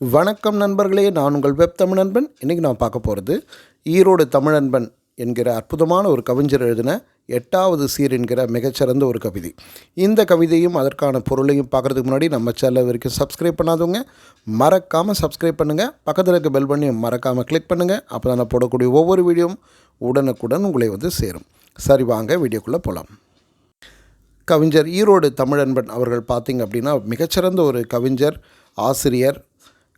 வணக்கம் நண்பர்களே நான் உங்கள் வெப் தமிழ் நண்பன். இன்றைக்கி நான் பார்க்க போகிறது ஈரோடு தமிழன்பன் என்கிற அற்புதமான ஒரு கவிஞர் எழுதின எட்டாவது சீர் என்கிற மிகச்சிறந்த ஒரு கவிதை. இந்த கவிதையும் அதற்கான பொருளையும் பார்க்குறதுக்கு முன்னாடி நம்ம சேனல் வரைக்கும் சப்ஸ்கிரைப் பண்ணாதவங்க மறக்காமல் சப்ஸ்கிரைப் பண்ணுங்கள் பக்கத்தில் இருக்க பெல் பண்ணி மறக்காமல் கிளிக் பண்ணுங்கள் அப்போ தான் நான் போடக்கூடிய ஒவ்வொரு வீடியோவும் உடனுக்குடன் உங்களை வந்து சேரும். சரி வாங்க வீடியோக்குள்ளே போகலாம் கவிஞர் ஈரோடு தமிழன்பன் அவர்கள் பார்த்திங்க அப்படின்னா மிகச்சிறந்த ஒரு கவிஞர் ஆசிரியர்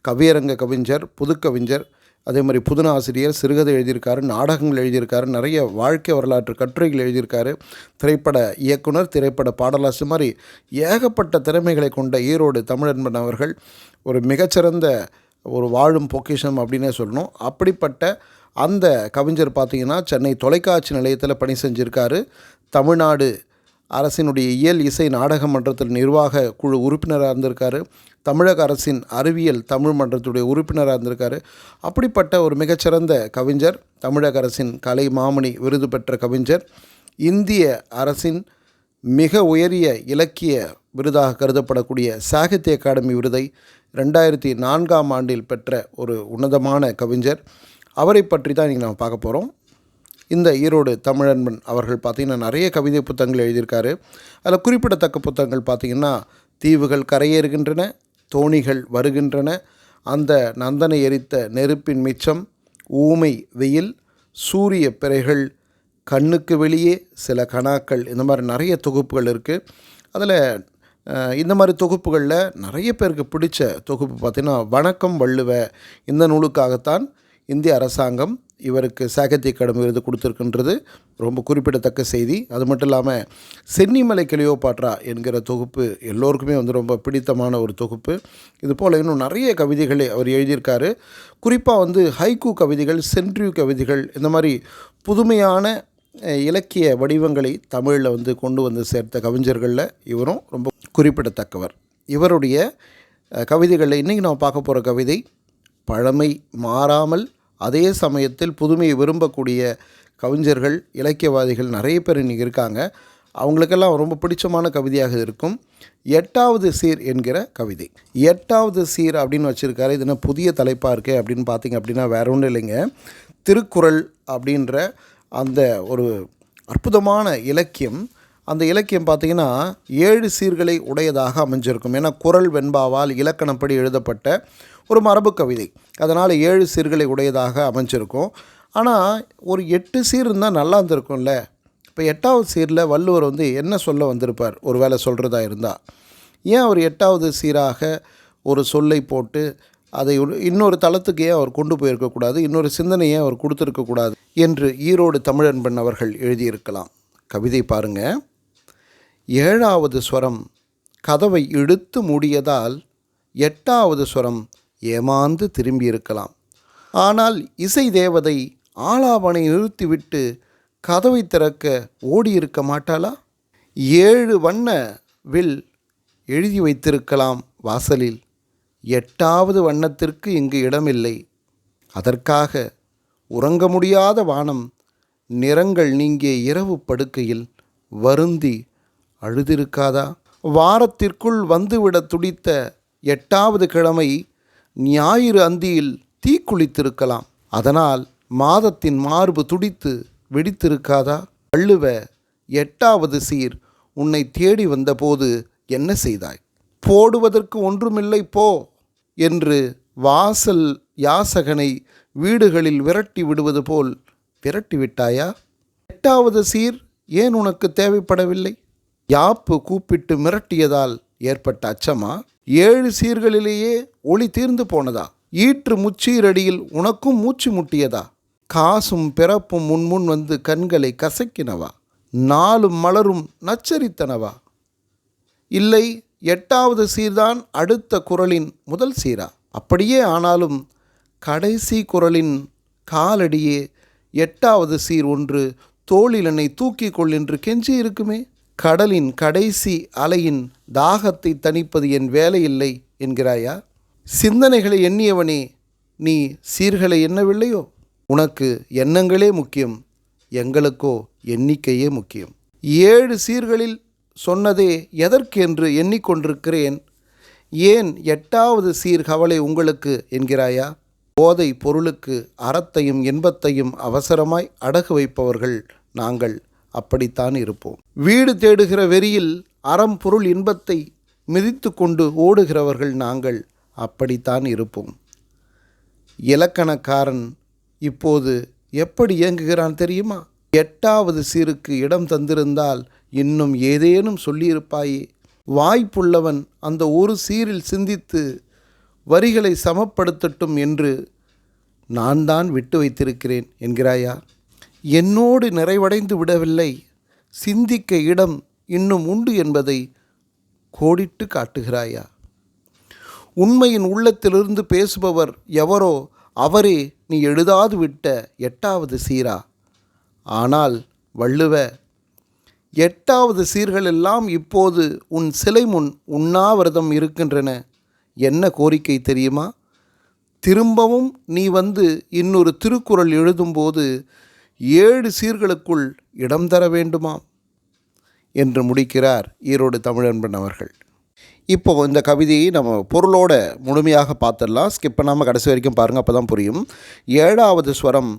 கவியரங்க கவிஞர் புதுக்கவிஞர் அதே மாதிரி புதுன ஆசிரியர் சிறுகதை எழுதியிருக்காரு நாடகங்கள் எழுதியிருக்காரு நிறைய வாழ்க்கை வரலாற்று கட்டுரைகள் எழுதியிருக்காரு திரைப்பட இயக்குனர் திரைப்பட பாடலாசு மாதிரி ஏகப்பட்ட திறமைகளை கொண்ட ஈரோடு தமிழன்பன் அவர்கள் ஒரு மிகச்சிறந்த ஒரு வாழும் பொக்கிஷம் அப்படின்னே சொல்லணும். அப்படிப்பட்ட அந்த கவிஞர் பார்த்திங்கன்னா சென்னை தொலைக்காட்சி நிலையத்தில் பணி செஞ்சுருக்காரு. தமிழ்நாடு அரசினுடைய இயல் இசை நாடக மன்றத்தில் நிர்வாக குழு உறுப்பினராக இருந்திருக்காரு. தமிழக அரசின் அறிவியல் தமிழ் மன்றத்துடைய உறுப்பினராக இருந்திருக்காரு. அப்படிப்பட்ட ஒரு மிகச்சிறந்த கவிஞர் தமிழக அரசின் கலை மாமணி விருது பெற்ற கவிஞர் இந்திய அரசின் மிக உயரிய இலக்கிய விருதாக கருதப்படக்கூடிய சாகித்ய அகாடமி விருதை ரெண்டாயிரத்தி நான்காம் ஆண்டில் பெற்ற ஒரு உன்னதமான கவிஞர். அவரை பற்றி தான் இன்றைக்கி நம்ம பார்க்க போகிறோம் இந்த ஈரோடு தமிழன்பன் அவர்கள் பார்த்திங்கன்னா நிறைய கவிதை புத்தகங்கள் எழுதியிருக்காரு. அதில் குறிப்பிடத்தக்க புத்தகங்கள் பார்த்திங்கன்னா தீவுகள் கரையேறுகின்றன தோணிகள் வருகின்றன அந்த நந்தனை எரித்த நெருப்பின் மிச்சம் ஊமை வெயில் சூரிய பிறைகள் கண்ணுக்கு வெளியே சில கணாக்கள் இந்த மாதிரி நிறைய தொகுப்புகள் இருக்குது அதில் இந்த மாதிரி தொகுப்புகளில் நிறைய பேருக்கு பிடிச்ச தொகுப்பு பார்த்திங்கன்னா வணக்கம் வள்ளுவ இந்த நூலுக்காகத்தான் இந்திய அரசாங்கம் இவருக்கு சாகித்ய அகாடமி விருது கொடுத்துருக்குன்றது. ரொம்ப குறிப்பிடத்தக்க செய்தி. அது மட்டும் இல்லாமல் சென்னிமலை கிளியோபாட்ரா என்கிற தொகுப்பு எல்லோருக்குமே வந்து ரொம்ப பிடித்தமான ஒரு தொகுப்பு. இது போல் இன்னும் நிறைய கவிதைகளை அவர் எழுதியிருக்காரு. குறிப்பாக வந்து ஹைக்கூ கவிதைகள் சென்ட்ரியூ கவிதைகள் இந்த மாதிரி புதுமையான இலக்கிய வடிவங்களை தமிழில் வந்து கொண்டு வந்து சேர்த்த கவிஞர்களில் இவரும் ரொம்ப குறிப்பிடத்தக்கவர். இவருடைய கவிதைகளில் இன்றைக்கி நம்ம பார்க்க போகிற கவிதை பழமை மாறாமல் அதே சமயத்தில் புதுமையை விரும்பக்கூடிய கவிஞர்கள் இலக்கியவாதிகள் நிறைய பேர் இன்றைக்கி இருக்காங்க. அவங்களுக்கெல்லாம் ரொம்ப பிடிச்சமான கவிதையாக இருக்கும். எட்டாவது சீர் என்கிற கவிதை. எட்டாவது சீர் அப்படின்னு வச்சுருக்காரு. இது என்ன புதிய தலைப்பாக இருக்குது அப்படின்னு பார்த்தீங்க அப்படின்னா வேற ஒன்றும் இல்லைங்க. திருக்குறள் அப்படின்ற அந்த ஒரு அற்புதமான இலக்கியம் அந்த இலக்கியம் பார்த்திங்கன்னா ஏழு சீர்களை உடையதாக அமைஞ்சிருக்கும். ஏன்னா குரல் வெண்பாவால் இலக்கணப்படி எழுதப்பட்ட ஒரு மரபு கவிதை. அதனால் ஏழு சீர்களை உடையதாக அமைஞ்சிருக்கும். ஆனால் ஒரு எட்டு சீர் இருந்தால் நல்லா இருந்திருக்கும்ல? இப்போ எட்டாவது சீரில் வள்ளுவர் வந்து என்ன சொல்ல வந்திருப்பார்? ஒரு வேளை சொல்கிறதா இருந்தால் ஏன் அவர் எட்டாவது சீராக ஒரு சொல்லை போட்டு அதை இன்னொரு தளத்துக்கு ஏன் அவர் கொண்டு போயிருக்கக்கூடாது? இன்னொரு சிந்தனையை அவர் கொடுத்துருக்கக்கூடாது? என்று ஈரோடு தமிழன்பன் அவர்கள் எழுதியிருக்கலாம். கவிதை பாருங்கள் ஏழாவது ஸ்வரம் கதவை இழுத்து மூடியதால் எட்டாவது ஸ்வரம் ஏமாந்து திரும்பியிருக்கலாம். ஆனால் இசை தேவதை ஆலாபனை நிறுத்திவிட்டு கதவை திறக்க ஓடியிருக்க மாட்டாளா? ஏழு வண்ண வில் எழுதி வைத்திருக்கலாம் வாசலில். எட்டாவது வண்ணத்திற்கு இங்கு இடமில்லை. அதற்காக உறங்க முடியாத வானம் நிறங்கள் நீங்கிய இரவு படுக்கையில் வருந்தி அழுதிருக்காதா? வாரத்திற்குள் வந்துவிட துடித்த எட்டாவது கிழமை ஞாயிறு அந்தியில் தீக்குளித்திருக்கலாம் அதனால் மாதத்தின் மார்பு துடித்து வெடித்திருக்காதா? வள்ளுவ எட்டாவது சீர் உன்னை தேடி வந்தபோது என்ன செய்தாய்? போடுவதற்கு ஒன்றுமில்லை போ என்று வாசல் யாசகனை வீடுகளில் விரட்டி விடுவது போல் விரட்டி விட்டாயா? எட்டாவது சீர் ஏன் உனக்கு தேவைப்படவில்லை? யாப்பு கூப்பிட்டு மிரட்டியதால் ஏற்பட்ட அச்சமா? ஏழு சீர்களிலேயே ஒளி தீர்ந்து போனதா? ஈற்று முச்சீரடியில் உனக்கும் மூச்சு முட்டியதா? காசும் பிறப்பும் முன்முன் வந்து கண்களை கசக்கினவா? நாளும் மலரும் நச்சரித்தனவா? இல்லை எட்டாவது சீர்தான் அடுத்த குரலின் முதல் சீரா. அப்படியே ஆனாலும் கடைசி குரலின் காலடியே எட்டாவது சீர் ஒன்று தோளில் என்னை தூக்கி கொள் என்று கெஞ்சி இருக்குமே கடலின் கடைசி அலையின் தாகத்தை தணிப்பது என் வேலையில்லை என்கிறாயா? சிந்தனைகளை எண்ணியவனே நீ சீர்களை எண்ணவில்லையோ? உனக்கு எண்ணங்களே முக்கியம் எங்களுக்கோ எண்ணிக்கையே முக்கியம். ஏழு சீர்களில் சொன்னதே எதற்கு என்று எண்ணிக்கொண்டிருக்கிறேன்? ஏன் எட்டாவது சீர் கவலை உங்களுக்கு என்கிறாயா? போதை பொருளுக்கு அறத்தையும் இன்பத்தையும் அவசரமாய் அடகு வைப்பவர்கள் நாங்கள். அப்படித்தான் இருப்போம். வீடு தேடுகிற வெறியில் அறம் பொருள் இன்பத்தை மிதித்து கொண்டு ஓடுகிறவர்கள் நாங்கள் அப்படித்தான் இருப்போம். இலக்கணக்காரன் இப்போது எப்படி இயங்குகிறான் தெரியுமா? எட்டாவது சீருக்கு இடம் தந்திருந்தால் இன்னும் ஏதேனும் சொல்லியிருப்பாயே. வாய்ப்புள்ளவன் அந்த ஒரு சீரில் சிந்தித்து வரிகளை சமப்படுத்தட்டும் என்று நான் தான் விட்டு வைத்திருக்கிறேன் என்கிறாயா? என்னோடு நிறைவடைந்து விடவில்லை. சிந்திக்க இடம் இன்னும் உண்டு என்பதை கோடிட்டு காட்டுகிறாயா? உண்மையின் உள்ளத்திலிருந்து பேசுபவர் எவரோ அவரே நீ எழுதாது விட்ட எட்டாவது சீரா. ஆனால் வள்ளுவ எட்டாவது சீர்கள் எல்லாம் இப்போது உன் சிலை முன் உண்ணாவிரதம் இருக்கின்றன. என்ன கோரிக்கை தெரியுமா? திரும்பவும் நீ வந்து இன்னொரு திருக்குறள் எழுதும்போது ஏழு சீர்களுக்குள் இடம் தர வேண்டுமாம் என்று முடிக்கிறார் ஈரோடு தமிழன்பன் அவர்கள். இப்போ இந்த கவிதையை நம்ம பொருளோட முழுமையாக பார்த்துடலாம். ஸ்கிப் பண்ணாமல் கடைசி வரைக்கும் பாருங்கள் அப்போ தான் புரியும். ஏழாவது ஸ்வரம்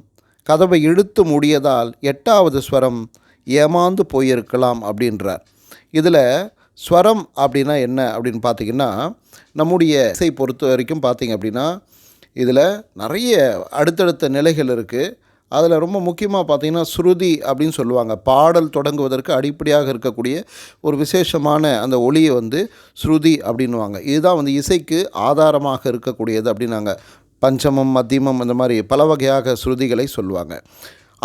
கதவை இழுத்து மூடியதால் எட்டாவது ஸ்வரம் ஏமாந்து போயிருக்கலாம் அப்படின்றார். இதில் ஸ்வரம் அப்படின்னா என்ன அப்படின்னு பார்த்தீங்கன்னா நம்முடைய இசை பொறுத்த வரைக்கும் பார்த்தீங்க அப்படின்னா இதில் நிறைய அடுத்தடுத்த நிலைகள் இருக்குது. அதில் ரொம்ப முக்கியமாக பார்த்தீங்கன்னா ஸ்ருதி அப்படின்னு சொல்லுவாங்க. பாடல் தொடங்குவதற்கு அடிப்படையாக இருக்கக்கூடிய ஒரு விசேஷமான அந்த ஒளியை வந்து ஸ்ருதி அப்படின்னுவாங்க. இதுதான் வந்து இசைக்கு ஆதாரமாக இருக்கக்கூடியது அப்படின்னாங்க. பஞ்சமம் மத்தியமம் இந்த மாதிரி பல வகையாக ஸ்ருதிகளை சொல்லுவாங்க.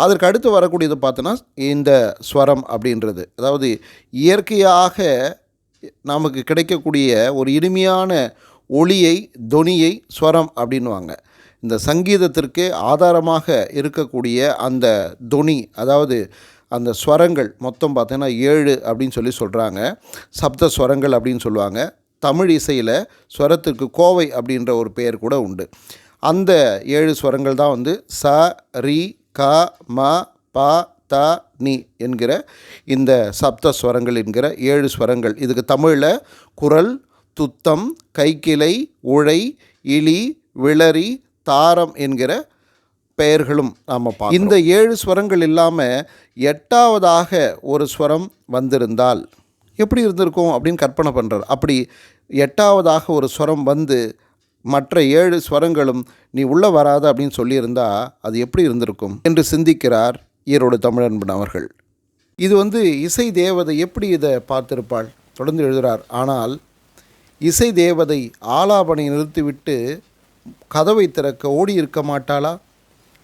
அதற்கு அடுத்து வரக்கூடியது பார்த்தோன்னா இந்த ஸ்வரம் அப்படின்றது. அதாவது இயற்கையாக நமக்கு கிடைக்கக்கூடிய ஒரு இனிமையான ஒளியை தொனியை ஸ்வரம் அப்படின்வாங்க இந்த சங்கீதத்திற்கு ஆதாரமாக இருக்கக்கூடிய அந்த தொனி அதாவது அந்த ஸ்வரங்கள் மொத்தம் பார்த்தீங்கன்னா ஏழு அப்படின்னு சொல்லி சொல்கிறாங்க சப்த ஸ்வரங்கள் அப்படின்னு சொல்லுவாங்க. தமிழ் இசையில் ஸ்வரத்திற்கு கோவை அப்படின்ற ஒரு பெயர் கூட உண்டு. அந்த ஏழு ஸ்வரங்கள் தான் வந்து ச ரி க ம ப த நி என்கிற இந்த சப்த ஸ்வரங்கள் என்கிற ஏழு ஸ்வரங்கள். இதுக்கு தமிழில் குரல் துத்தம் கைக்கிளை உழை இலி விளரி தாரம் என்கிற பெயர்களும் நாம் பார்க்க இந்த ஏழு ஸ்வரங்கள் இல்லாமல் எட்டாவதாக ஒரு ஸ்வரம் வந்திருந்தால் எப்படி இருந்திருக்கும் அப்படின்னு கற்பனை பண்ணுறார் அப்படி எட்டாவதாக ஒரு ஸ்வரம் வந்து மற்ற ஏழு ஸ்வரங்களும் நீ உள்ளே வராத அப்படின்னு சொல்லியிருந்தா அது எப்படி இருந்திருக்கும் என்று சிந்திக்கிறார் ஈரோடு தமிழன்பன் அவர்கள். இது வந்து இசை தேவதை எப்படி இதை பார்த்திருப்பாள்? தொடர்ந்து எழுதுகிறார் ஆனால் இசை தேவதை ஆலாபனை நிறுத்திவிட்டு கதவை திறக்க ஓடி இருக்க மாட்டாளா?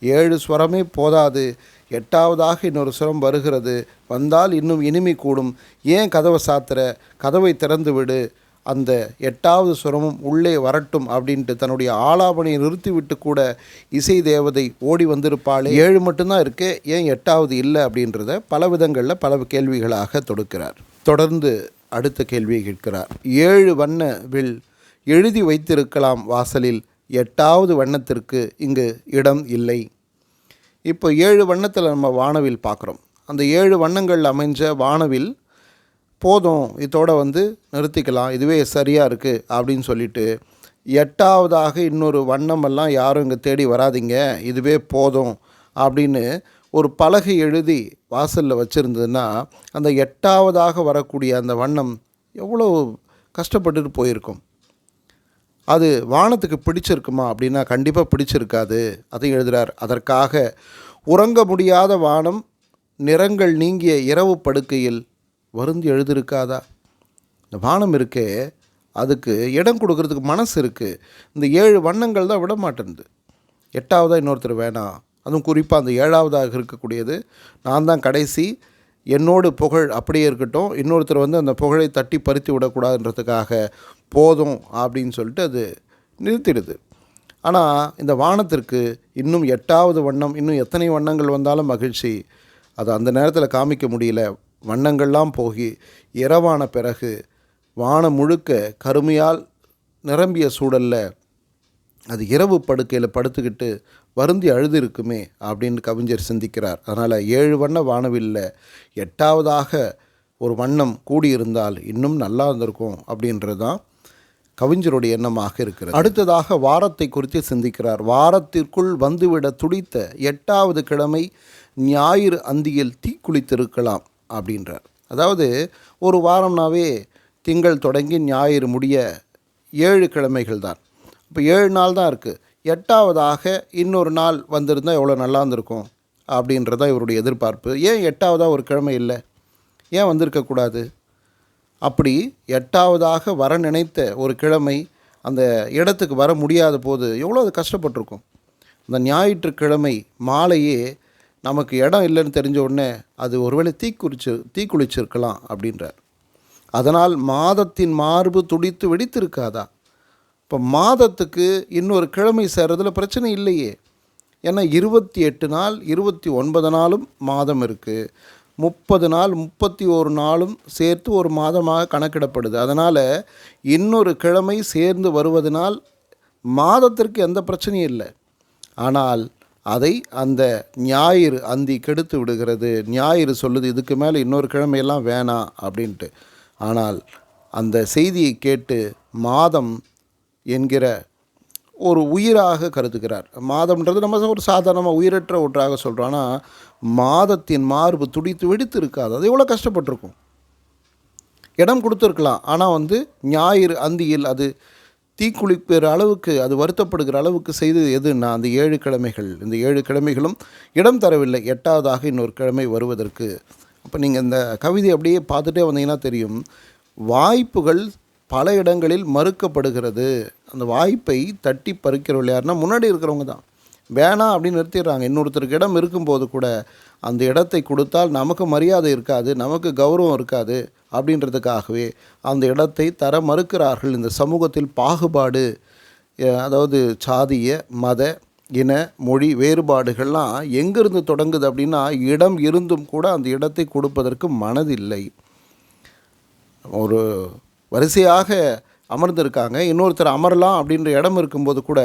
ஏழு ஸ்வரமே போதாது. எட்டாவதாக இன்னொரு ஸ்வரம் வருகிறது. வந்தால் இன்னும் இனிமை கூடும். ஏன் கதவை சாத்திர கதவை திறந்து விடு. அந்த எட்டாவது சுரமும் உள்ளே வரட்டும் அப்படின்ட்டு தன்னுடைய ஆலாபனையை நிறுத்திவிட்டு கூட இசை தேவதை ஓடி வந்திருப்பாளே. ஏழு மட்டும்தான் இருக்கு. ஏன் எட்டாவது இல்லை அப்படின்றத பல விதங்களில் பல கேள்விகளாக தொடுக்கிறார். தொடர்ந்து அடுத்த கேள்வியை கேட்கிறார். ஏழு வண்ண வில் எழுதி வைத்திருக்கலாம் வாசலில். எட்டாவது வண்ணத்திற்கு இங்கு இடம் இல்லை. இப்போ ஏழு வண்ணத்தில் நம்ம வானவில் பார்க்குறோம். அந்த ஏழு வண்ணங்கள் அமைஞ்ச வானவில் போதும் இதோட வந்து நிறுத்திக்கலாம் இதுவே சரியாக இருக்குது அப்படின்னு சொல்லிட்டு எட்டாவதாக இன்னொரு வண்ணமெல்லாம் யாரும் இங்கே தேடி வராதிங்க இதுவே போதும் அப்படின்னு ஒரு பலகை எழுதி வாசலில் வச்சுருந்ததுன்னா அந்த எட்டாவதாக வரக்கூடிய அந்த வண்ணம் எவ்வளோ கஷ்டப்பட்டுட்டு போயிருக்கும். அது வானத்துக்கு பிடிச்சிருக்குமா அப்படின்னா கண்டிப்பாக பிடிச்சிருக்காது. அதை எழுதுகிறார் அதற்காக உறங்க முடியாத வானம் நிறங்கள் நீங்கிய இரவு படுக்கையில் வருந்தி எழுதியிருக்காதா? இந்த வானம் இருக்கே அதுக்கு இடம் கொடுக்கறதுக்கு மனசு இருக்குது இந்த ஏழு வண்ணங்கள் தான் விட மாட்டேன்து எட்டாவதாக இன்னொருத்தர் வேணாம் அதுவும் குறிப்பாக அந்த ஏழாவதாக இருக்கக்கூடியது. நான் தான் கடைசி என்னோடு புகழ் அப்படியே இருக்கட்டும். இன்னொருத்தர் வந்து அந்த புகழை தட்டி பறித்து விடக்கூடாதுன்றதுக்காக போதும் அப்படின்னு சொல்லிட்டு அது நிறுத்திடுது. ஆனால் இந்த வானத்திற்கு இன்னும் எட்டாவது வண்ணம் இன்னும் எத்தனை வண்ணங்கள் வந்தாலும் மகிழ்ச்சி. அது அந்த நேரத்தில் காமிக்க முடியல. வண்ணங்கள்லாம் போகி இரவான பிறகு வானம் முழுக்க கருமையால் நிரம்பிய சூழலில் அது இரவு படுக்கையில் படுத்துக்கிட்டு வருந்தி அழுது இருக்குமே அப்படின்னு கவிஞர் சிந்திக்கிறார். அதனால் ஏழு வண்ண வானவில்ல எட்டாவதாக ஒரு வண்ணம் கூடியிருந்தால் இன்னும் நல்லா இருந்திருக்கும் அப்படின்றது தான் கவிஞருடைய எண்ணமாக இருக்கிறது. அடுத்ததாக வாரத்தை குறித்து சிந்திக்கிறார். வாரத்திற்குள் வந்துவிட துடித்த எட்டாவது கிழமை ஞாயிறு அந்தியில் தீக்குளித்திருக்கலாம் அப்படின்றார். அதாவது ஒரு வாரம்னாவே திங்கள் தொடங்கி ஞாயிறு முடிய ஏழு கிழமைகள் தான். இப்போ ஏழு நாள் தான் இருக்குது எட்டாவதாக இன்னொரு நாள் வந்திருந்தால் எவ்வளோ நல்லா இருந்திருக்கும் அப்படின்றத இவருடைய எதிர்பார்ப்பு. ஏன் எட்டாவதாக ஒரு கிழமை இல்லை? ஏன் வந்திருக்கக்கூடாது? அப்படி எட்டாவதாக வர நினைத்த ஒரு கிழமை அந்த இடத்துக்கு வர முடியாத போது எவ்வளோ அது கஷ்டப்பட்டிருக்கும். அந்த ஞாயிற்றுக்கிழமை மாலையே நமக்கு இடம் இல்லைன்னு தெரிஞ்ச உடனே அது ஒருவேளை தீக்குளிச்சு தீக்குளிச்சிருக்கலாம் அப்படின்றார். அதனால் மாதத்தின் மார்பு துடித்து வெடித்திருக்காதா? இப்போ மாதத்துக்கு இன்னொரு கிழமை சேர்றதுல பிரச்சனை இல்லையே. ஏன்னா இருபத்தி எட்டு நாள் இருபத்தி ஒன்பது நாளும் மாதம் இருக்குது முப்பது நாள் முப்பத்தி ஒரு நாளும் சேர்த்து ஒரு மாதமாக கணக்கிடப்படுது. அதனால் இன்னொரு கிழமை சேர்ந்து வருவதனால் மாதத்திற்கு எந்த பிரச்சனையும் இல்லை. ஆனால் அதை அந்த ஞாயிறு அந்தி கெடுத்து விடுகிறது. ஞாயிறு சொல்லுது இதுக்கு மேலே இன்னொரு கிழமையெல்லாம் வேணாம் அப்படின்ட்டு. ஆனால் அந்த செய்தியை கேட்டு மாதம் என்கிற ஒரு உயிராக கருதுகிறார். மாதம்ன்றது நம்ம ஒரு சாதாரணமாக உயிரற்ற ஒன்றாக சொல்கிறோம் ஆனால் மாதத்தின் மார்பு துடித்து வெடித்து இருக்காது. அது எவ்வளோ கஷ்டப்பட்டிருக்கும். இடம் கொடுத்துருக்கலாம். ஆனால் வந்து ஞாயிறு அந்தியில் அது தீக்குளிக்கிற அளவுக்கு அது வருத்தப்படுகிற அளவுக்கு செய்தது எதுன்னா அந்த ஏழு கிழமைகள். இந்த ஏழு கிழமைகளும் இடம் தரவில்லை. எட்டாவதாக இன்னொரு கிழமை வருவதற்கு. அப்போ நீங்கள் இந்த கவிதை அப்படியே பார்த்துட்டே வந்தீங்கன்னா தெரியும். வாய்ப்புகள் பல இடங்களில் மறுக்கப்படுகிறது. அந்த வாய்ப்பை தட்டி பறிக்கிறவள் யாருன்னா முன்னாடி இருக்கிறவங்க தான். வேணாம் அப்படின்னு நிறுத்திடுறாங்க. இன்னொருத்தருக்கு இடம் இருக்கும்போது கூட அந்த இடத்தை கொடுத்தால் நமக்கு மரியாதை இருக்காது நமக்கு கௌரவம் இருக்காது அப்படின்றதுக்காகவே அந்த இடத்தை தர மறுக்கிறார்கள். இந்த சமூகத்தில் பாகுபாடு அதாவது சாதிய மத இன மொழி வேறுபாடுகள்லாம் எங்கிருந்து தொடங்குது அப்படின்னா இடம் இருந்தும் கூட அந்த இடத்தை கொடுப்பதற்கு மனதில்லை. ஒரு வரிசையாக அமர்ந்திருக்காங்க. இன்னொருத்தர் அமரலாம் அப்படின்ற இடம் இருக்கும்போது கூட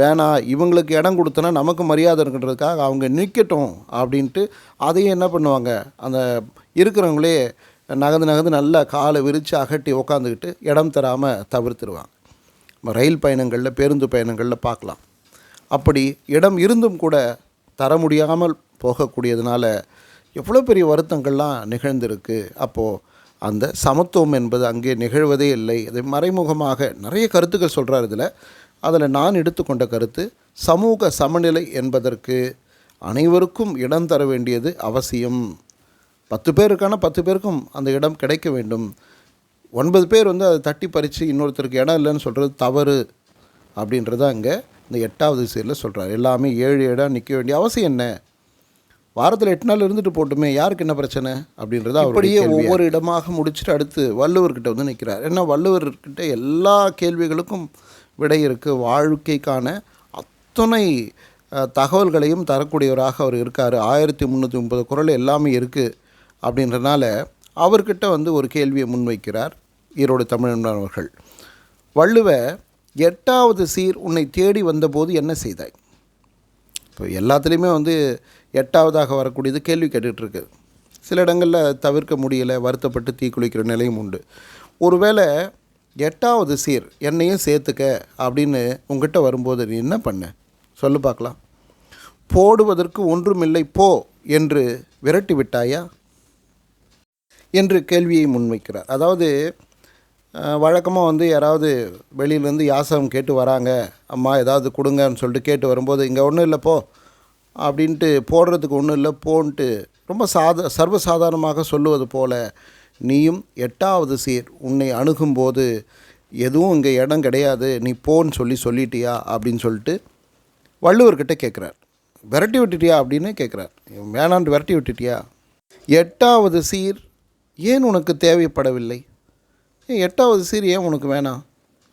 வேணாம் இவங்களுக்கு இடம் கொடுத்தனா நமக்கு மரியாதை இருக்குன்றதுக்காக அவங்க நிற்கட்டும் அப்படின்ட்டு அதையும் என்ன பண்ணுவாங்க? அந்த இருக்கிறவங்களே நகர்ந்து நகர்ந்து நல்லா காலை விரித்து அகட்டி உக்காந்துக்கிட்டு இடம் தராமல் தவிர்த்துருவாங்க. நம்ம ரயில் பயணங்களில் பேருந்து பயணங்களில் பார்க்கலாம். அப்படி இடம் இருந்தும் கூட தர முடியாமல் போகக்கூடியதுனால எவ்வளோ பெரிய வருத்தங்கள்லாம் நிகழ்ந்திருக்கு. அப்போது அந்த சமத்துவம் என்பது அங்கே நிகழ்வதே இல்லை. அது மறைமுகமாக நிறைய கருத்துக்கள் சொல்கிறார் இதில். அதில் நான் எடுத்துக்கொண்ட கருத்து சமூக சமநிலை என்பதற்கு அனைவருக்கும் இடம் தர வேண்டியது அவசியம். பத்து பேர் பத்து பேருக்கும் அந்த இடம் கிடைக்க வேண்டும். ஒன்பது பேர் வந்து அதை தட்டி பறித்து இன்னொருத்தருக்கு இடம் இல்லைன்னு சொல்கிறது தவறு அப்படின்றத அங்கே இந்த எட்டாவது சீரில் சொல்கிறார் எல்லாமே ஏழு இடம் நிற்க வேண்டிய அவசியம் என்ன? வாரத்தில் எட்டு நாள் இருந்துட்டு போட்டுமே யாருக்கு என்ன பிரச்சனை? அப்படின்றத அப்படியே ஒவ்வொரு இடமாக முடிச்சுட்டு அடுத்து வள்ளுவர்கிட்ட வந்து நிற்கிறார் ஏன்னா வள்ளுவர்கிட்ட எல்லா கேள்விகளுக்கும் விடை இருக்குது வாழ்க்கைக்கான அத்தனை தகவல்களையும் தரக்கூடியவராக அவர் இருக்கார். ஆயிரத்தி முந்நூற்றி முப்பது குரல் எல்லாமே இருக்குது அப்படின்றனால அவர்கிட்ட வந்து ஒரு கேள்வியை முன்வைக்கிறார் ஈரோடு தமிழன் அவர்கள். வள்ளுவ எட்டாவது சீர் உன்னை தேடி வந்தபோது என்ன செய்தாய்? இப்போ எல்லாத்துலேயுமே வந்து எட்டாவதாக வரக்கூடியது கேள்வி கேட்டுகிட்டு இருக்குது சில இடங்களில் தவிர்க்க முடியலை வருத்தப்பட்டு தீக்குளிக்கிற நிலையும் உண்டு. ஒருவேளை எட்டாவது சீர் என்னையும் சேர்த்துக்க அப்படின்னு உங்ககிட்ட வரும்போது நீ என்ன பண்ண? சொல்லு பார்க்கலாம். போடுவதற்கு ஒன்றுமில்லை போ என்று விரட்டி விட்டாயா? என்று கேள்வியை முன்வைக்கிறார். அதாவது வழக்கமாக வந்து யாராவது வெளியிலேருந்து யாசகம் கேட்டு வராங்க அம்மா ஏதாவது கொடுங்கன்னு சொல்லிட்டு கேட்டு வரும்போது இங்கே ஒன்றும் இல்லை போ அப்படின்ட்டு போடுறதுக்கு ஒன்றும் இல்லை போன்ட்டு ரொம்ப சாத சர்வசாதாரணமாக சொல்லுவது போல நீயும் எட்டாவது சீர் உன்னை அணுகும்போது எதுவும் இங்கே இடம் கிடையாது நீ போன்னு சொல்லி சொல்லிட்டியா? அப்படின்னு சொல்லிட்டு வள்ளுவர்கிட்ட கேட்குறார் விரட்டி விட்டுட்டியா? அப்படின்னு கேட்குறார் வேணான்ட்டு விரட்டி விட்டுட்டியா? எட்டாவது சீர் ஏன் உனக்கு தேவைப்படவில்லை? எட்டாவது சீர் ஏன் உனக்கு வேணாம்?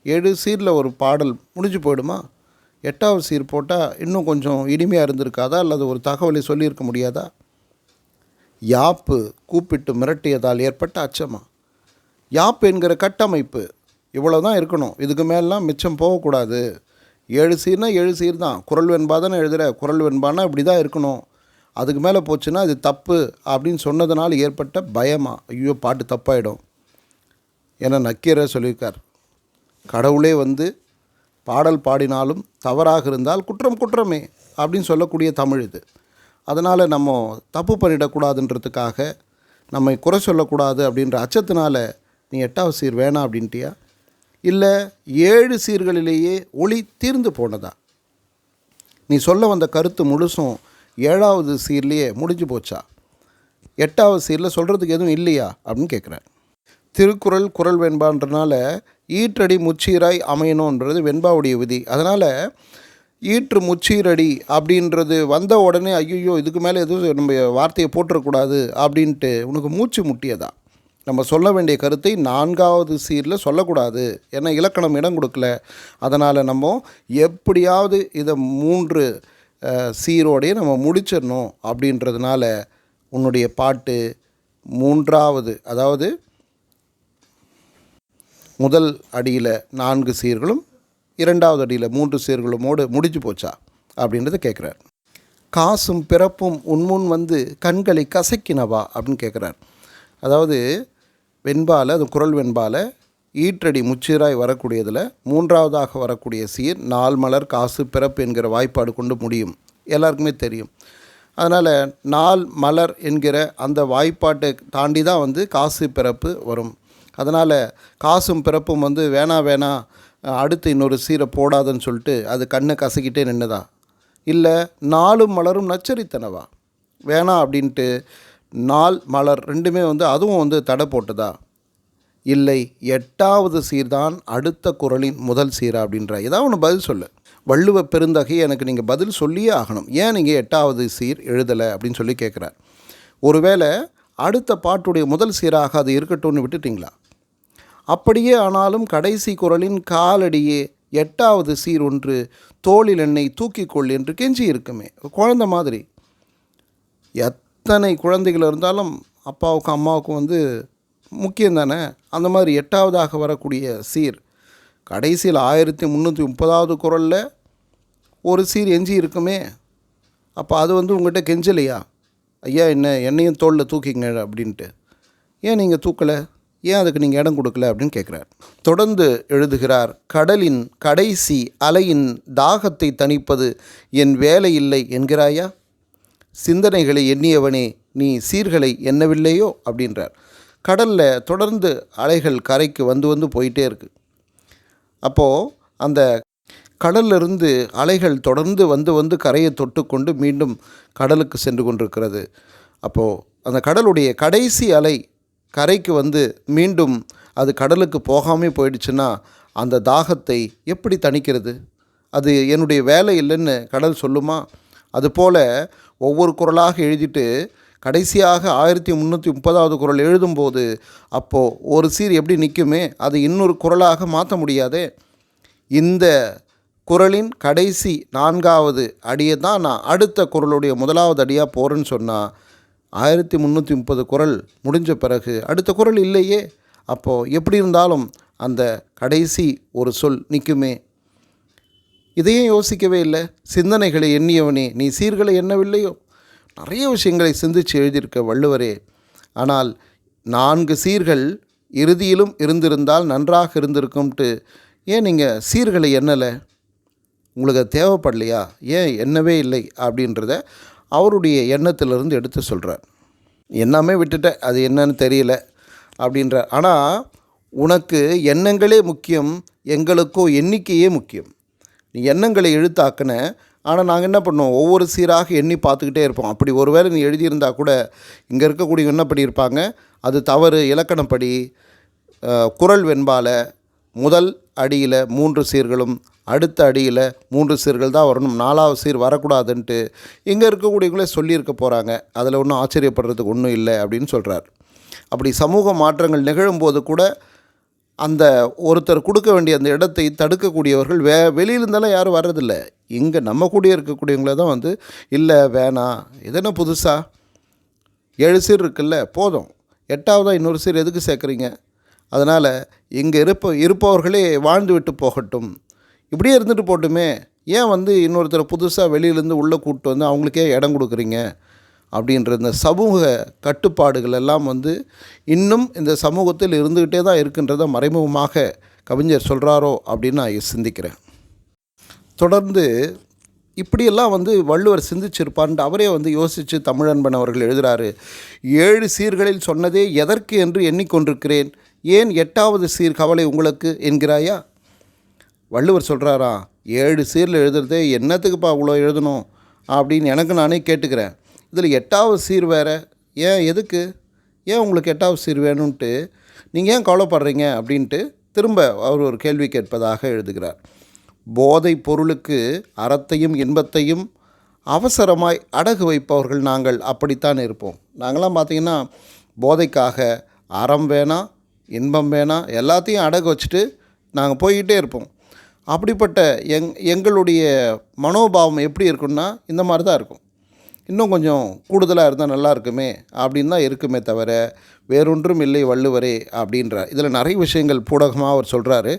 ஏழு சீரில் ஒரு பாடல் முடிஞ்சு போயிடுமா? எட்டாவது சீர் போட்டால் இன்னும் கொஞ்சம் இனிமையாக இருந்திருக்காதா? அல்லது ஒரு தகவலை சொல்லியிருக்க முடியாதா? யாப்பு கூப்பிட்டு மிரட்டியதால் ஏற்பட்ட அச்சமா? யாப்பு என்கிற கட்டமைப்பு இவ்வளோ தான் இருக்கணும். இதுக்கு மேலாம் மிச்சம் போகக்கூடாது. ஏழு சீர்னா ஏழு சீர் தான் குரல் வெண்பா தானே எழுதுகிற குரல் வெண்பானா இப்படி தான் இருக்கணும். அதுக்கு மேலே போச்சுன்னா இது தப்பு அப்படின்னு சொன்னதுனால ஏற்பட்ட பயமா? ஐயோ பாட்டு தப்பாயிடும். என நக்கீர சொல்லியிருக்கார். கடவுளே வந்து பாடல் பாடினாலும் தவறாக இருந்தால் குற்றம் குற்றமே அப்படின்னு சொல்லக்கூடிய தமிழ் இது. அதனால் நம்ம தப்பு பண்ணிடக்கூடாதுன்றதுக்காக நம்மை குறை சொல்லக்கூடாது அப்படின்ற அச்சத்தினால நீ எட்டாவது சீர் வேணாம் அப்படின்ட்டியா? இல்லை ஏழு சீர்களிலேயே ஒளி தீர்ந்து போனதா? நீ சொல்ல வந்த கருத்து முழுசும் ஏழாவது சீர்லேயே முடிஞ்சு போச்சா? எட்டாவது சீரில் சொல்கிறதுக்கு எதுவும் இல்லையா? அப்படின்னு கேட்குறேன் திருக்குறள் குரல் வெண்பான்றனால ஈற்றடி முச்சீராய் அமையணுன்றது வெண்பாவுடைய விதி. அதனால் ஈற்று முச்சீரடி அப்படின்றது வந்த உடனே ஐயோ இதுக்கு மேலே எதுவும் நம்ம வார்த்தையை போட்டுறக்கூடாது அப்படின்ட்டு உனக்கு மூச்சு முட்டியதா? நம்ம சொல்ல வேண்டிய கருத்தை நான்காவது சீரில் சொல்லக்கூடாது. ஏன்னா இலக்கணம் இடம் கொடுக்கல. அதனால் நம்ம எப்படியாவது இதை மூன்று சீரோடையே நம்ம முடிச்சிடணும் அப்படின்றதுனால உன்னுடைய பாட்டு மூன்றாவது அதாவது முதல் அடியில் நான்கு சீர்களும் இரண்டாவது அடியில் மூன்று சீர்களுமோடு முடிஞ்சு போச்சா? அப்படின்றத கேட்குறார் காசும் பிறப்பும் உன்முன் வந்து கண்களை கசக்கினவா? அப்படின்னு கேட்குறார் அதாவது வெண்பால அது குரல் வெண்பால ஈற்றடி முச்சீராய் வரக்கூடியதில் மூன்றாவதாக வரக்கூடிய சீர் நாள் மலர் காசு பிறப்பு என்கிற வாய்ப்பாடு கொண்டு முடியும். எல்லாருக்குமே தெரியும். அதனால் நாள் மலர் என்கிற அந்த வாய்ப்பாட்டை தாண்டி தான் வந்து காசு பிறப்பு வரும். அதனால் காசும் பிறப்பும் வந்து வேணா வேணா அடுத்து இன்னொரு சீரை போடாதுன்னு சொல்லிட்டு அது கண்ணை கசக்கிட்டே நின்றுதா இல்லை நாளும் மலரும் நச்சரித்தனவா? வேணாம் அப்படின்ட்டு நாள் மலர் ரெண்டுமே வந்து அதுவும் வந்து தடை போட்டதா? இல்லை எட்டாவது சீர்தான் அடுத்த குரலின் முதல் சீரா அப்படின்ற. ஏதாவது ஒன்று பதில் சொல்லு. வள்ளுவ பெருந்தகை எனக்கு நீங்கள் பதில் சொல்லியே ஆகணும். ஏன் நீங்கள் எட்டாவது சீர் எழுதலை அப்படின்னு சொல்லி கேட்குறார் ஒருவேளை அடுத்த பாட்டுடைய முதல் சீராக அது இருக்கட்டும்னு விட்டுட்டிங்களா? அப்படியே ஆனாலும் கடைசி குரலின் காலடியே எட்டாவது சீர் ஒன்று தோளில் என்னை தூக்கிக்கொள் என்று கெஞ்சி இருக்குமே குழந்த மாதிரி. எத்தனை குழந்தைகள் இருந்தாலும் அப்பாவுக்கும் அம்மாவுக்கும் வந்து முக்கியம் தானே அந்த மாதிரி எட்டாவதாக வரக்கூடிய சீர். கடைசியில் ஆயிரத்தி முந்நூற்றி முப்பதாவது குரலில் ஒரு சீர் எஞ்சி இருக்குமே அப்போ அது வந்து உங்கள்கிட்ட கெஞ்சலையா? ஐயா என்ன என்னையும் தோளில் தூக்கிங்க அப்படின்ட்டு. ஏன் நீங்கள் தூக்கலை? ஏன் அதுக்கு நீங்கள் இடம் கொடுக்கல அப்படின்னு கேட்குறார் தொடர்ந்து எழுதுகிறார் கடலின் கடைசி அலையின் தாகத்தை தணிப்பது என் வேலை இல்லை என்கிறாயா? சிந்தனைகளை எண்ணியவனே நீ சீர்களை எண்ணவில்லையோ? அப்படின்றார். கடலில் தொடர்ந்து அலைகள் கரைக்கு வந்து வந்து போயிட்டே இருக்கு. அப்போது அந்த கடல்லிருந்து அலைகள் தொடர்ந்து வந்து வந்து கரையை தொட்டுக்கொண்டு மீண்டும் கடலுக்கு சென்று கொண்டிருக்கிறது. அப்போது அந்த கடலுடைய கடைசி அலை கரைக்கு வந்து மீண்டும் அது கடலுக்கு போகாமல் போயிடுச்சுன்னா அந்த தாகத்தை எப்படி தணிக்கிறது? அது என்னுடைய வேலை இல்லைன்னு கடல் சொல்லுமா? அதுபோல் ஒவ்வொரு குரலாக எழுதிட்டு கடைசியாக ஆயிரத்தி முந்நூற்றி முப்பதாவது குரல் எழுதும்போது அப்போது ஒரு சீர் எப்படி நிற்குமே? அது இன்னொரு குரலாக மாற்ற முடியாதே? இந்த குரலின் கடைசி நான்காவது அடியை தான் நான் அடுத்த குரலுடைய முதலாவது அடியாக போகிறேன்னு சொன்னால் ஆயிரத்தி முந்நூற்றி முப்பது குரல் முடிஞ்ச பிறகு அடுத்த குரல் இல்லையே. அப்போது எப்படி இருந்தாலும் அந்த கடைசி ஒரு சொல் நிற்குமே இதையும் யோசிக்கவே இல்லை. சிந்தனைகளை எண்ணியவனே நீ சீர்களை எண்ணவில்லையோ? நிறைய விஷயங்களை சிந்திச்சு எழுதியிருக்க வள்ளுவரே. ஆனால் நான்கு சீர்கள் இறுதியிலும் இருந்திருந்தால் நன்றாக இருந்திருக்கும்ட்டு ஏன் நீங்கள் சீர்களை எண்ணலை? உங்களுக்கு தேவைப்படலையா? ஏன் எண்ணவே இல்லை அப்படின்றத அவருடைய எண்ணத்திலிருந்து எடுத்து சொல்கிறார் எண்ணமே விட்டுட்டேன் அது என்னன்னு தெரியல அப்படின்றார். ஆனால் உனக்கு எண்ணங்களே முக்கியம் எங்களுக்கோ எண்ணிக்கையே முக்கியம். நீ எண்ணங்களை எழுத்தாக்கின ஆனால் நாங்கள் என்ன பண்ணுவோம்? ஒவ்வொரு சீராக எண்ணி பார்த்துக்கிட்டே இருப்போம். அப்படி ஒருவேளை நீ எழுதியிருந்தால் கூட இங்கே இருக்கக்கூடிய என்னப்படி பண்ணியிருப்பாங்க? அது தவறு. இலக்கணப்படி குரல் வெண்பால முதல் அடியில் மூன்று சீர்களும் அடுத்த அடியில் மூன்று சீர்கள் தான் வரணும் நாலாவது சீர் வரக்கூடாதுன்ட்டு இங்கே இருக்கக்கூடியவங்களே சொல்லியிருக்க போகிறாங்க அதில் ஒன்றும் ஆச்சரியப்படுறதுக்கு ஒன்றும் இல்லை அப்படின்னு சொல்கிறார் அப்படி சமூக மாற்றங்கள் நிகழும்போது கூட அந்த ஒருத்தர் கொடுக்க வேண்டிய அந்த இடத்தை தடுக்கக்கூடியவர்கள் வே வெளியிலிருந்தெல்லாம் யாரும் வர்றதில்ல. இங்கே நம்ம கூட இருக்கக்கூடியவங்கள தான் வந்து இல்லை வேணாம் எதுனா புதுசாக ஏழு சீர் இருக்குல்ல போதும். எட்டாவதாக இன்னொரு சீர் எதுக்கு சேர்க்குறீங்க? அதனால் இங்கே இருப்ப இருப்பவர்களே வாழ்ந்து விட்டு போகட்டும். இப்படியே இருந்துட்டு போட்டுமே ஏன் வந்து இன்னொருத்தர் புதுசாக வெளியிலேருந்து உள்ளே கூப்பிட்டு வந்து அவங்களுக்கே இடம் கொடுக்குறீங்க? அப்படின்ற இந்த சமூக கட்டுப்பாடுகள் எல்லாம் வந்து இன்னும் இந்த சமூகத்தில் இருந்துக்கிட்டே தான் இருக்கின்றத மறைமுகமாக கவிஞர் சொல்கிறாரோ அப்படின்னு நான் சிந்திக்கிறேன். தொடர்ந்து இப்படியெல்லாம் வந்து வள்ளுவர் சிந்திச்சிருப்பார்ன்ட்டு அவரே வந்து யோசித்து தமிழன்பன் அவர்கள் எழுதுகிறாரு ஏழு சீர்களில் சொன்னதே எதற்கு என்று எண்ணிக்கொண்டிருக்கிறேன். ஏன் எட்டாவது சீர் கவலை உங்களுக்கு என்கிறாயா? வள்ளுவர் சொல்கிறாரா ஏழு சீரில் எழுதுறதே என்னத்துக்குப்பா அவ்வளோ எழுதணும் அப்படின்னு எனக்கு நானே கேட்டுக்கிறேன். இதில் எட்டாவது சீர் வேறு ஏன் எதுக்கு? ஏன் உங்களுக்கு எட்டாவது சீர் வேணும்ன்ட்டு? நீங்கள் ஏன் கவலைப்படுறீங்க அப்படின்ட்டு திரும்ப அவர் ஒரு கேள்வி கேட்பதாக எழுதுகிறார். போதை பொருளுக்கு அறத்தையும் இன்பத்தையும் அவசரமாய் அடகு வைப்பவர்கள் நாங்கள் அப்படித்தான் இருப்போம். நாங்களாம் பார்த்திங்கன்னா போதைக்காக அறம் வேணாம் இன்பம் வேணாம் எல்லாத்தையும் அடகு வச்சுட்டு நாங்கள் போய்கிட்டே இருப்போம். அப்படிப்பட்ட எங் எங்களுடைய மனோபாவம் எப்படி இருக்குன்னா இந்த மாதிரி தான் இருக்கும். இன்னும் கொஞ்சம் கூடுதலாக இருந்தால் நல்லா இருக்குமே அப்படின்னு தான் இருக்குமே தவிர வேறொன்றும் இல்லை வள்ளுவரே அப்படின்றார். இதில் நிறைய விஷயங்கள் பூடகமாக அவர் சொல்கிறாரு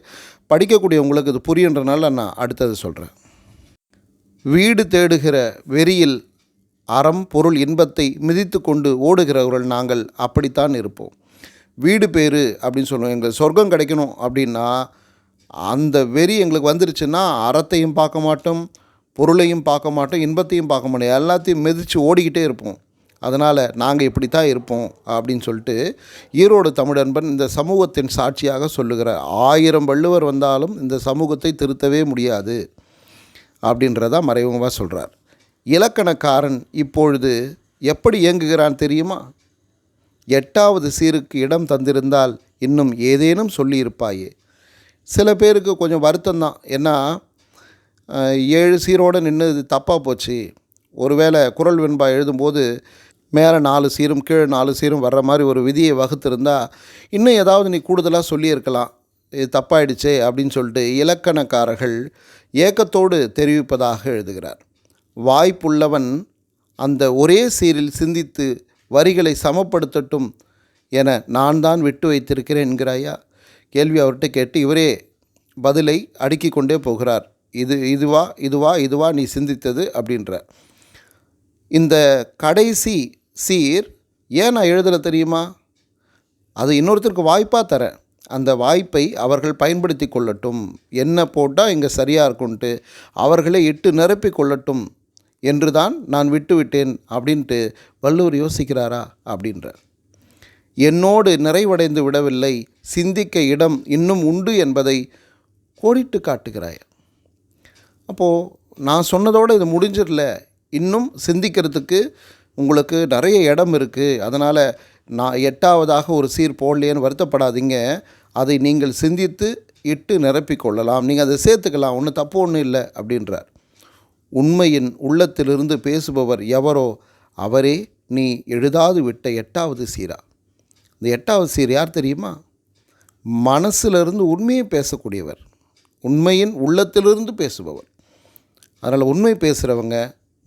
படிக்கக்கூடியவங்களுக்கு இது புரியுன்றனால நான் அடுத்தது சொல்கிறேன் வீடு தேடுகிற வெறியில் அறம் பொருள் இன்பத்தை மிதித்து கொண்டு ஓடுகிறவர்கள் நாங்கள் அப்படித்தான் இருப்போம். வீடு பேர் அப்படின்னு சொல்லுவோம். எங்களுக்கு சொர்க்கம் கிடைக்கணும் அப்படின்னா அந்த வெறி எங்களுக்கு வந்துருச்சுன்னா அறத்தையும் பார்க்க மாட்டோம் பொருளையும் பார்க்க மாட்டோம் இன்பத்தையும் பார்க்க மாட்டோம். எல்லாத்தையும் மிதித்து ஓடிக்கிட்டே இருப்போம். அதனால் நாங்கள் இப்படி தான் இருப்போம் அப்படின்னு சொல்லிட்டு ஈரோடு தமிழன்பன் இந்த சமூகத்தின் சாட்சியாக சொல்லுகிறார் ஆயிரம் வள்ளுவர் வந்தாலும் இந்த சமூகத்தை திருத்தவே முடியாது அப்படின்றதா மறைமுகமாக சொல்கிறார் இலக்கணக்காரன் இப்பொழுது எப்படி இயங்குகிறான் தெரியுமா? எட்டாவது சீருக்கு இடம் தந்திருந்தால் இன்னும் ஏதேனும் சொல்லியிருப்பாயே. சில பேருக்கு கொஞ்சம் வருத்தம் தான் ஏன்னா ஏழு சீரோடு நின்று தப்பாக போச்சு. ஒருவேளை குரல் வெண்பா எழுதும்போது மேலே நாலு சீரும் கீழே நாலு சீரும் வர்ற மாதிரி ஒரு விதியை வகுத்திருந்தா இன்னும் ஏதாவது நீ கூடுதலாக சொல்லியிருக்கலாம். இது தப்பாயிடுச்சே அப்படின்னு சொல்லிட்டு இலக்கணக்காரர்கள் ஏக்கத்தோடு தெரிவிப்பதாக எழுதுகிறார். வாய்ப்புள்ளவன் அந்த ஒரே சீரில் சிந்தித்து வரிகளை சமப்படுத்தட்டும் என நான் தான் விட்டு வைத்திருக்கிறேன் என்கிறாயா? கேள்வி அவர்கிட்ட கேட்டு இவரே பதிலை அடுக்கி கொண்டே போகிறார். இது இதுவா இதுவா இதுவா நீ சிந்தித்தது அப்படின்ற இந்த கடைசி சீர் ஏன் நான் எழுதலை தெரியுமா? அது இன்னொருத்தருக்கு வாய்ப்பாக தரேன். அந்த வாய்ப்பை அவர்கள் பயன்படுத்தி கொள்ளட்டும். என்ன போட்டால் இங்கே சரியாக இருக்கும்ன்ட்டு அவர்களே இட்டு நிரப்பி கொள்ளட்டும். என்று தான் நான் விட்டுவிட்டேன் அப்படின்ட்டு வள்ளுவர் யோசிக்கிறாரா? அப்படின்றார். என்னோடு நிறைவடைந்து விடவில்லை. சிந்திக்க இடம் இன்னும் உண்டு என்பதை கோடிட்டு காட்டுகிறாய்? அப்போது நான் சொன்னதோடு இது முடிஞ்சிடல. இன்னும் சிந்திக்கிறதுக்கு உங்களுக்கு நிறைய இடம் இருக்குது அதனால் நான் எட்டாவதாக ஒரு சீர் போடலையேன்னு வருத்தப்படாதீங்க. அதை நீங்கள் சிந்தித்து இட்டு நிரப்பிக்கொள்ளலாம் நீங்கள் அதை சேர்த்துக்கலாம். ஒன்றும் தப்பு ஒன்றும் இல்லை அப்படின்றார். உண்மையின் உள்ளத்திலிருந்து பேசுபவர் எவரோ அவரே. நீ எழுதாது விட்ட எட்டாவது சீரா. இந்த எட்டாவது சீர் யார் தெரியுமா? மனசிலிருந்து உண்மையை பேசக்கூடியவர். உண்மையின் உள்ளத்திலிருந்து பேசுபவர். அதனால் உண்மை பேசுகிறவங்க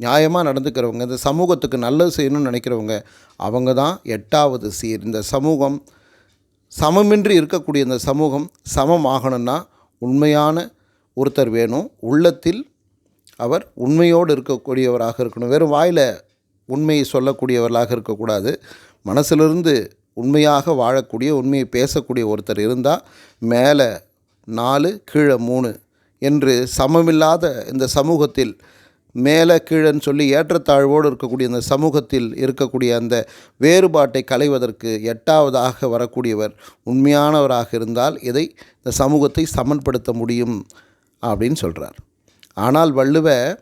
நியாயமாக நடந்துக்கிறவங்க இந்த சமூகத்துக்கு நல்லது செய்யணும்னு நினைக்கிறவங்க அவங்க தான் எட்டாவது சீர். இந்த சமூகம் சமமின்றி இருக்கக்கூடிய இந்த சமூகம் சமமாகணும்னா உண்மையான ஒருத்தர் வேணும். உள்ளத்தில் அவர் உண்மையோடு இருக்கக்கூடியவராக இருக்கணும். வெறும் வாயில் உண்மையை சொல்லக்கூடியவர்களாக இருக்கக்கூடாது. மனசிலிருந்து உண்மையாக வாழக்கூடிய உண்மையை பேசக்கூடிய ஒருத்தர் இருந்தால் மேலே நாலு கீழே மூணு என்று சமமில்லாத இந்த சமூகத்தில் மேலே கீழேன்னு சொல்லி ஏற்றத்தாழ்வோடு இருக்கக்கூடிய இந்த சமூகத்தில் இருக்கக்கூடிய அந்த வேறுபாட்டை களைவதற்கு எட்டாவதாக வரக்கூடியவர் உண்மையானவராக இருந்தால் இதை இந்த சமூகத்தை சமன்படுத்த முடியும் அப்படின்னு சொல்கிறார் ஆனால் வள்ளுவ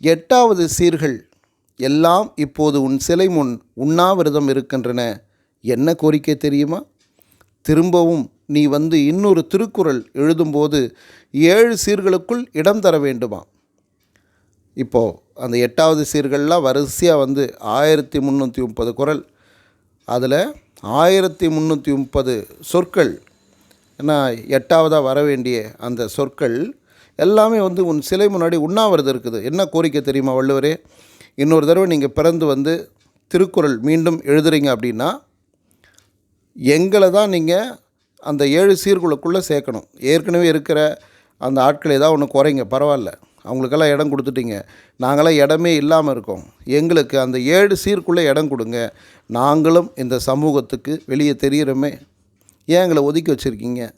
எட்டாவது சீர்கள் எல்லாம் இப்போது உன் சிலை முன் உண்ணாவிரதம் இருக்கின்றன. என்ன கோரிக்கை தெரியுமா? திரும்பவும் நீ வந்து இன்னொரு திருக்குறள் எழுதும்போது ஏழு சீர்களுக்குள் இடம் தர வேண்டுமா? இப்போது அந்த எட்டாவது சீர்கள்லாம் வரிசையாக வந்து ஆயிரத்தி முந்நூற்றி முப்பது குறள் அதில் ஆயிரத்தி முந்நூற்றி முப்பது சொற்கள். ஏன்னா எட்டாவதாக வர வேண்டிய அந்த சொற்கள் எல்லாமே வந்து உன் சிலை முன்னாடி உண்ணாவிரதம் இருக்குது. என்ன கோரிக்கை தெரியுமா வள்ளுவரே? இன்னொரு தடவை நீங்கள் பிறந்து வந்து திருக்குறள் மீண்டும் எழுதுறீங்க அப்படின்னா எங்களை தான் நீங்கள் அந்த ஏழு சீர்களுக்குள்ளே சேர்க்கணும். ஏற்கனவே இருக்கிற அந்த ஆட்களை ஏதாவது ஒன்று குறைங்க பரவாயில்ல. அவங்களுக்கெல்லாம் இடம் கொடுத்துட்டீங்க. நாங்களாம் இடமே இல்லாமல் இருக்கோம். எங்களுக்கு அந்த ஏழு சீருக்குள்ளே இடம் கொடுங்க. நாங்களும் இந்த சமூகத்துக்கு வெளியே தெரிகிறோமே. ஏன் எங்களை ஒதுக்கி வச்சுருக்கீங்க?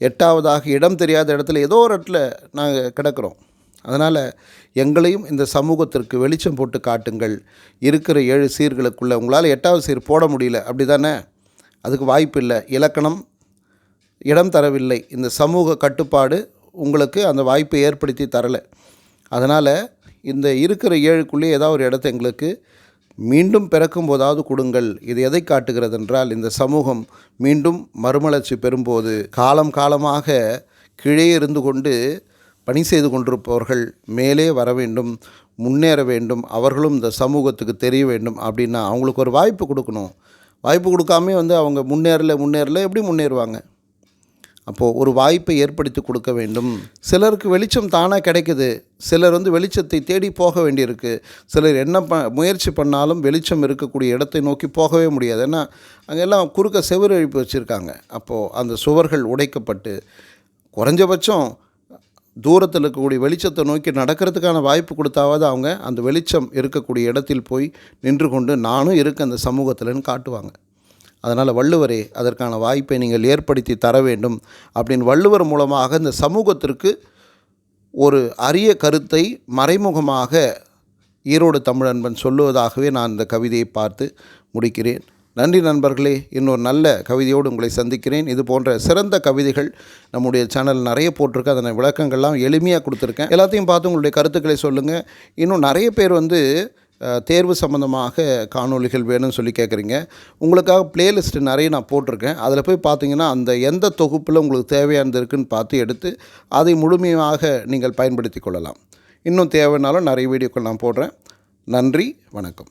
எட்டாவதாக இடம் தெரியாத இடத்துல ஏதோ ஒரு இடத்துல நாங்கள் கிடக்கிறோம். அதனால் எங்களையும் இந்த சமூகத்திற்கு வெளிச்சம் போட்டு காட்டுங்கள். இருக்கிற ஏழு சீர்களுக்குள்ளே உங்களால் எட்டாவது சீர் போட முடியல. அப்படி தானே அதுக்கு வாய்ப்பு இல்லை இலக்கணம் இடம் தரவில்லை. இந்த சமூக கட்டுப்பாடு உங்களுக்கு அந்த வாய்ப்பை ஏற்படுத்தி தரலை. அதனால் இந்த இருக்கிற ஏழுக்குள்ளே ஏதாவது ஒரு இடத்த எங்களுக்கு மீண்டும் பிறக்கும் போதாவது கொடுங்கள். இது எதை காட்டுகிறது என்றால் இந்த சமூகம் மீண்டும் மறுமலர்ச்சி பெறும்போது காலம் காலமாக கீழே இருந்து கொண்டு பணி செய்து கொண்டிருப்பவர்கள் மேலே வர வேண்டும் முன்னேற வேண்டும் அவர்களும் இந்த சமூகத்துக்கு தெரிய வேண்டும் அப்படின்னா அவங்களுக்கு ஒரு வாய்ப்பு கொடுக்கணும். வாய்ப்பு கொடுக்காமே வந்து அவங்க முன்னேறல முன்னேறல எப்படி முன்னேறுவாங்க? அப்போது ஒரு வாய்ப்பை ஏற்படுத்தி கொடுக்க வேண்டும். சிலருக்கு வெளிச்சம் தானாக கிடைக்குது. சிலர் வந்து வெளிச்சத்தை தேடி போக வேண்டியிருக்கு. சிலர் என்ன ப முயற்சி பண்ணாலும் வெளிச்சம் இருக்கக்கூடிய இடத்தை நோக்கி போகவே முடியாது. ஏன்னா அங்கெல்லாம் குறுக்க செவுறு எழுப்பி வச்சுருக்காங்க. அப்போது அந்த சுவர்கள் உடைக்கப்பட்டு குறைஞ்சபட்சம் தூரத்தில் இருக்கக்கூடிய வெளிச்சத்தை நோக்கி நடக்கிறதுக்கான வாய்ப்பு கொடுத்தாவது அவங்க அந்த வெளிச்சம் இருக்கக்கூடிய இடத்தில் போய் நின்று கொண்டு நானும் இருக்க அந்த சமூகத்தில்னு காட்டுவாங்க. அதனால் வள்ளுவரே அதற்கான வாய்ப்பை நீங்கள் ஏற்படுத்தி தர வேண்டும் அப்படின்னு வள்ளுவர் மூலமாக இந்த சமூகத்திற்கு ஒரு அரிய கருத்தை மறைமுகமாக ஈரோடு தமிழன்பன் சொல்லுவதாகவே நான் இந்த கவிதையை பார்த்து முடிக்கிறேன். நன்றி நண்பர்களே இன்னொரு நல்ல கவிதையோடு உங்களை சந்திக்கிறேன். இது போன்ற சிறந்த கவிதைகள் நம்முடைய சேனல் நிறைய போட்டிருக்கு. அதனை விளக்கங்கள்லாம் எளிமையாக கொடுத்துருக்கேன். எல்லாத்தையும் பார்த்து உங்களுடைய கருத்துக்களை சொல்லுங்கள் இன்னும் நிறைய பேர் வந்து தேர்வு சம்மந்தமாக காணொளிகள் வேணும்னு சொல்லி கேட்குறீங்க உங்களுக்காக பிளேலிஸ்ட் நிறைய நான் போட்டிருக்கேன். அதில் போய் பார்த்தீங்கன்னா அந்த எந்த தொகுப்பில் உங்களுக்கு தேவையானது இருக்குன்னு பார்த்து எடுத்து அதை முழுமையாக நீங்கள் பயன்படுத்தி கொள்ளலாம். இன்னும் தேவைனாலும் நிறைய வீடியோக்கள் நான் போடுறேன். நன்றி வணக்கம்.